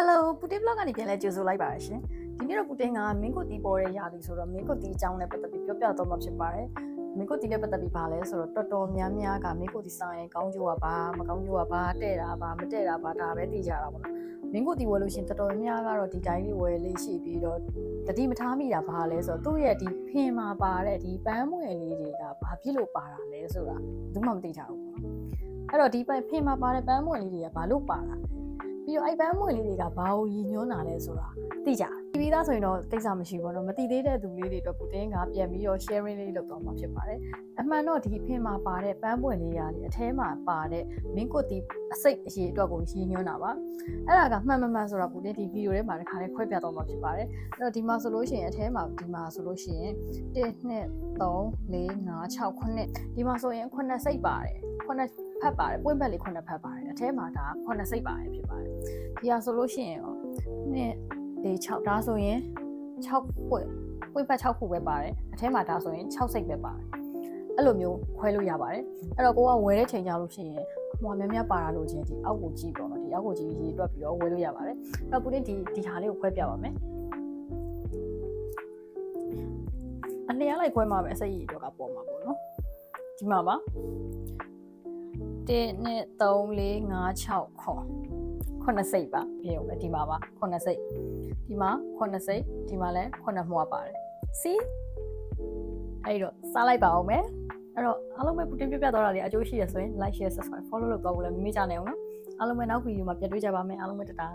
Hello ပူတင် blog ကနေပြန်လဲကြိုဆိုလိုက်ပါရရှင်ဒီနေ့တော့ပူတင်ကမင်းကိုတီပေါ်တဲ့ရာသီဆိုတော့မင်းကိုတီအကြောင်းနဲ့ပတ်သက်ပြီးပြောပြတော့မှာဖြစ်ပါတယ်မင်းကိုတီနဲ့ပတ်သက်ပြီးပါလဲဆိုတော့တော်တော်များများကမင်းကိုတီဆိုင်ရင်ကောင်းကျိုးကပါမကောင်းကျိုးကပါတဲ့တာပါမတဲ့တာပါဒါပဲသိကြတာပေါ့နော်မင်းကိုတီဝယ်လို့ရှရင်တော်တော်များများကတော့ဒီတိုင်းလေးဝယ်လေးရှိပြီးတော့တတိမထားမိတာဘာလဲဆိုတော့သူ့ရဲ့ဒီဖင်မှာပါတဲ့ဒီပန်းမွေလေးတွေကဘာဖြစ်လို့ပါတာလဲဆိုတာဘူးမှမသိကြဘူးပေါ့နော်အဲ့တော့ဒီပဖင်မှာပါတဲ့ပန်းမွေလေးတွေကဘာလို့ပါတာလဲ ပြီးတော့အဲ့ပန်းမွေလေးတွေကဘာကိုရည်ညွှန်းတာလဲဆိုတာသိကြတယ် ပြီးသားဆိုရင်တော့တိတ်ဆာမရှိဘူးတော့မတိသေးတဲ့သူလေးတွေအတွက်ကိုတင်းကပြန်ပြီးတော့ sharing လေးလုပ်သွားမှာဖြစ်ပါတယ်အမှန်တော့ဒီအဖင်မှာပါတဲ့ပန်းပွင့်လေးရာလေးအထဲမှာပါတဲ့မင်းကိုတီအစိတ်အရေးအတွက်ကိုရည်ညွှန်းတာပါအဲ့ဒါကမှန်မှန်မှန်ဆိုတော့ကိုတင်းဒီဗီဒီယိုထဲမှာတစ်ခါလေးခွဲပြသွားမှာဖြစ်ပါတယ်အဲ့တော့ဒီမှာဆိုလို့ရှိရင်အထဲမှာဒီမှာဆိုလို့ရှိရင်1 2 3 4 5 6 9ဒီမှာဆိုရင်9စိတ်ပါတယ်9ဖတ်ပါတယ်ပွင့်ဖက်လေးခုနှစ်ဖတ်ပါတယ်အထဲမှာဒါခုနှစ်စိတ်ပါတယ်ဖြစ်ပါတယ်ဒီဟာဆိုလို့ရှိရင်1 2 ဒီ6ဒါဆိုရင်6ပွင့်ပွင့်ဘက်6ခုပဲပါတယ်အထဲမှာဒါဆိုရင်6စိတ်ပဲပါတယ်အဲ့လိုမျိုးခွဲလို့ရပါတယ်အဲ့တော့ကိုကဝယ်တဲ့ချိန်ကြလို့ရှိရင်ဟိုများများပါတာလို့ချင်းဒီအောက်ကိုကြည့်ပေါ့နော်ဒီအောက်ကိုကြည့်ရေးတွက်ပြီးတော့ဝယ်လို့ရပါတယ်အဲ့တော့ပူတင်ဒီဒီဟာလေးကိုခွဲပြပါမယ်အလျားလိုက်ခွဲမှာပဲအစိတ်ရည်တော့ကပေါ်မှာပေါ့နော်ဒီမှာပါ1 2 3 4 5 6ခွန် ခုနှစ်စိတ်ပါပြေုံပဲဒီမှာပါခုနှစ်စိတ်ဒီမှာခုနှစ်စိတ်ဒီမှာလည်းခုနှစ်မွားပါတယ် see အဲ့တော့စားလိုက်ပါအောင်မယ်အဲ့တော့အားလုံးပဲပူတင်ပြပြတော့တာလေအကျိုးရှိရဆိုရင် like share subscribe follow လုပ်တော့ဘူးလည်းမမေ့ကြနဲ့အောင်နော်အားလုံးပဲနောက်ဗီဒီယိုမှာပြန်တွေ့ကြပါမယ်အားလုံးပဲတတား